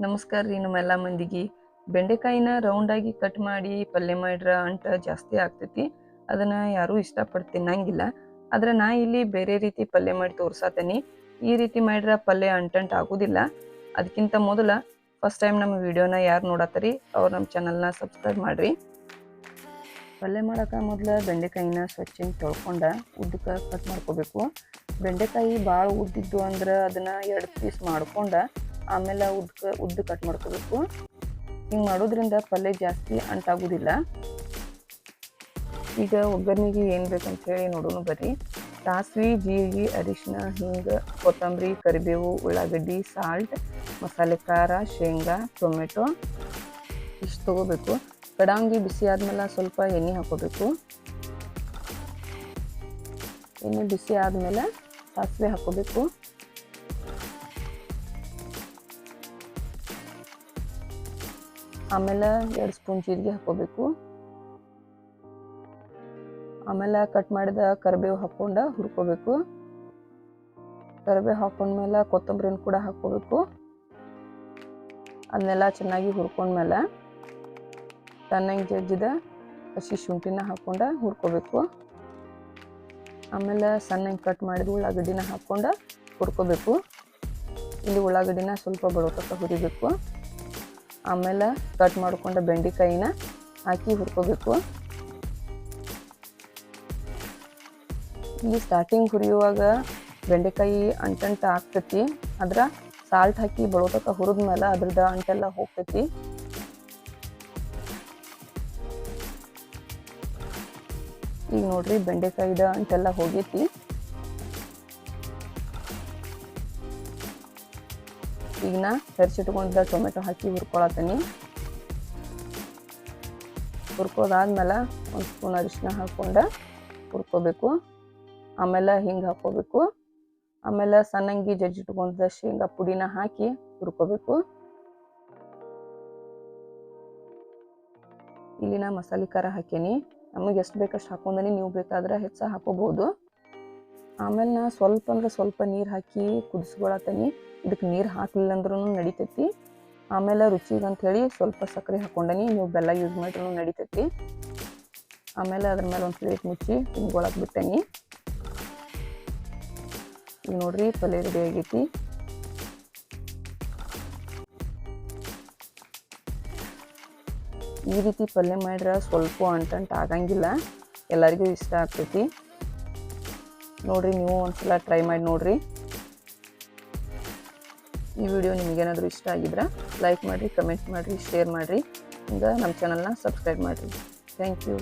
ನಮಸ್ಕಾರ ರೀ ನಮ್ಮೆಲ್ಲ ಮಂದಿಗೆ. ಬೆಂಡೆಕಾಯಿನ ರೌಂಡಾಗಿ ಕಟ್ ಮಾಡಿ ಪಲ್ಯ ಮಾಡ್ರ ಅಂಟ ಜಾಸ್ತಿ ಆಗ್ತೈತಿ. ಅದನ್ನ ಯಾರೂ ಇಷ್ಟಪಟ್ಟು ತಿನ್ನಂಗಿಲ್ಲ. ಆದ್ರೆ ನಾ ಇಲ್ಲಿ ಬೇರೆ ರೀತಿ ಪಲ್ಯ ಮಾಡಿ ತೋರ್ಸಾತೇನಿ. ಈ ರೀತಿ ಮಾಡ್ರ ಪಲ್ಯ ಅಂಟಂಟ್ ಆಗೋದಿಲ್ಲ. ಅದಕ್ಕಿಂತ ಮೊದಲ ಫಸ್ಟ್ ಟೈಮ್ ನಮ್ಮ ವಿಡಿಯೋನ ಯಾರು ನೋಡತ್ತರಿ ಅವ್ರು ನಮ್ಮ ಚಾನಲ್ನ ಸಬ್ಸ್ಕ್ರೈಬ್ ಮಾಡ್ರಿ. ಪಲ್ಯ ಮಾಡಕ್ಕೆ ಮೊದಲು ಬೆಂಡೆಕಾಯಿನ ಸ್ವಚ್ಛ ತೊಳ್ಕೊಂಡ ಉದ್ದಕ್ಕೆ ಕಟ್ ಮಾಡ್ಕೋಬೇಕು. ಬೆಂಡೆಕಾಯಿ ಭಾಳ ಉದ್ದಿದ್ದು ಅಂದ್ರೆ ಅದನ್ನ ಎರಡು ಪೀಸ್ ಮಾಡ್ಕೊಂಡ ಆಮೇಲೆ ಉದ್ದ ಉದ್ದ ಕಟ್ ಮಾಡ್ಕೋಬೇಕು. ಹಿಂಗೆ ಮಾಡೋದ್ರಿಂದ ಪಲ್ಯ ಜಾಸ್ತಿ ಅಂಟಾಗೋದಿಲ್ಲ. ಈಗ ಒಗ್ಗರಣೆಗೆ ಏನು ಬೇಕಂತ ಹೇಳಿ ನೋಡೋಣ ಬರ್ರಿ. ಸಾಸ್ವಿ, ಜೀರಿಗೆ ಅರಿಶಿನ ಹಿಂಗೆ, ಕೊತ್ತಂಬರಿ, ಕರಿಬೇವು, ಉಳ್ಳಾಗಡ್ಡಿ ಸಾಲ್ಟ್ ಮಸಾಲೆ ಖಾರ, ಶೇಂಗಾ, ಟೊಮೆಟೊ ಇಷ್ಟು ತೊಗೋಬೇಕು. ಕಡಾಂಗಿ ಬಿಸಿ ಆದಮೇಲೆ ಸ್ವಲ್ಪ ಎಣ್ಣೆ ಹಾಕೋಬೇಕು. ಎಣ್ಣೆ ಬಿಸಿ ಆದಮೇಲೆ ಸಾಸಿವೆ ಹಾಕೋಬೇಕು. ಆಮೇಲೆ ಎರಡು ಸ್ಪೂನ್ ಜೀರಿಗೆ ಹಾಕೋಬೇಕು ಆಮೇಲೆ ಕಟ್ ಮಾಡಿದ ಕರಿಬೇವು ಹಾಕ್ಕೊಂಡು ಹುರ್ಕೋಬೇಕು. ಕರಿಬೇವು ಹಾಕೊಂಡ್ಮೇಲೆ ಕೊತ್ತಂಬರಿನ ಕೂಡ ಹಾಕೋಬೇಕು ಅದನ್ನೆಲ್ಲ ಚೆನ್ನಾಗಿ ಹುರ್ಕೊಂಡ್ಮೇಲೆ ತನ್ನಂಗೆ ಜಜ್ಜಿದ ಹಸಿ ಶುಂಠಿನ ಹಾಕ್ಕೊಂಡು ಹುರ್ಕೋಬೇಕು. ಆಮೇಲೆ ಸಣ್ಣಗೆ ಕಟ್ ಮಾಡಿದ ಉಳ್ಳಾಗಡ್ಡಿನ ಹಾಕ್ಕೊಂಡು ಹುರ್ಕೋಬೇಕು. ಇಲ್ಲಿ ಉಳ್ಳಾಗಡ್ಡಿನ ಸ್ವಲ್ಪ ಬಡೋತಕ್ಕ ಹುರಿಬೇಕು. ಆಮೇಲೆ ಕಟ್ ಮಾಡ್ಕೊಂಡ ಬೆಂಡೆಕಾಯಿನ ಹಾಕಿ ಹುರ್ಕೋಬೇಕು. ಇಲ್ಲಿ ಸ್ಟಾರ್ಟಿಂಗ್ ಹುರಿಯುವಾಗ ಬೆಂಡೆಕಾಯಿ ಅಂಟಂಟ ಆಗ್ತೈತಿ. ಅದ್ರ ಸಾಲ್ಟ್ ಹಾಕಿ ಬಡೋತಕ್ಕ ಹುರಿದ್ಮೇಲೆ ಅದ್ರದ್ದು ಅಂಟೆಲ್ಲ ಹೋಗ್ತೈತಿ. ಈಗ ನೋಡ್ರಿ ಬೆಂಡೆಕಾಯಿದ ಅಂಟೆಲ್ಲ ಹೋಗೈತಿ. ಈಗ ನಾ ಹೆರ್ಸಿಟ್ಕೊಂಡಿದ್ದ ಟೊಮೆಟೊ ಹಾಕಿ ಹುರ್ಕೊಳತ್ತೀನಿ ಹುರ್ಕೋದಾದ್ಮೇಲೆ ಒಂದು ಸ್ಪೂನ್ ಅರಿಶಿನ ಹಾಕ್ಕೊಂಡು ಹುರ್ಕೋಬೇಕು. ಆಮೇಲೆ ಹಿಂಗೆ ಹಾಕ್ಕೋಬೇಕು. ಆಮೇಲೆ ಸಣ್ಣಂಗಿ ಜಜ್ಜಿಟ್ಕೊಂಡಿದ್ದ ಶೇಂಗಾ ಪುಡಿನ ಹಾಕಿ ಹುರ್ಕೋಬೇಕು. ಇಲ್ಲಿ ನಾ ಮಸಾಲೆ ಖಾರ ಹಾಕೇನಿ. ನಮಗೆ ಎಷ್ಟು ಬೇಕಷ್ಟು ಹಾಕೊಂಡನಿ ನೀವು ಬೇಕಾದ್ರೆ ಹೆಚ್ಚು ಹಾಕೋಬಹುದು ಆಮೇಲೆ ನಾ ಸ್ವಲ್ಪ ಅಂದ್ರೆ ಸ್ವಲ್ಪ ನೀರು ಹಾಕಿ ಕುದಿಸ್ಕೊಳತ್ತೀನಿ. ಇದಕ್ಕೆ ನೀರು ಹಾಕಲಿಲ್ಲ ಅಂದ್ರೂ ನಡಿತೈತಿ. ಆಮೇಲೆ ರುಚಿಗೆ ಅಂಥೇಳಿ ಸ್ವಲ್ಪ ಸಕ್ಕರೆ ಹಾಕೊಂಡನಿ. ನೀವು ಬೆಲ್ಲ ಯೂಸ್ ಮಾಡಿದ್ರು ನಡಿತೈತಿ. ಆಮೇಲೆ ಅದ್ರ ಮೇಲೆ ಒಂದು ಪ್ಲೇಟ್ ಮುಚ್ಚಿ ತಿನ್ಕೊಳಕ್ ಬಿಟ್ಟೇನಿ. ಈಗ ನೋಡ್ರಿ ಪಲ್ಯ ರೆಡಿ ಆಗೈತಿ. ಈ ರೀತಿ ಪಲ್ಯ ಮಾಡ್ರೆ ಸ್ವಲ್ಪ ಅಂಟಂಟ್ ಆಗಂಗಿಲ್ಲ. ಎಲ್ಲರಿಗೂ ಇಷ್ಟ ಆಗ್ತೈತಿ. ನೋಡ್ರಿ, ನೀವು ಒಂದ್ಸಲ ಟ್ರೈ ಮಾಡಿ ನೋಡಿರಿ. ಈ ವಿಡಿಯೋ ನಿಮಗೇನಾದರೂ ಇಷ್ಟ ಆಗಿದ್ರೆ ಲೈಕ್ ಮಾಡಿರಿ ಕಮೆಂಟ್ ಮಾಡಿರಿ ಶೇರ್ ಮಾಡಿರಿ. ಹಿಂಗೆ ನಮ್ಮ ಚಾನಲ್ನ ಸಬ್ಸ್ಕ್ರೈಬ್ ಮಾಡಿರಿ. Thank you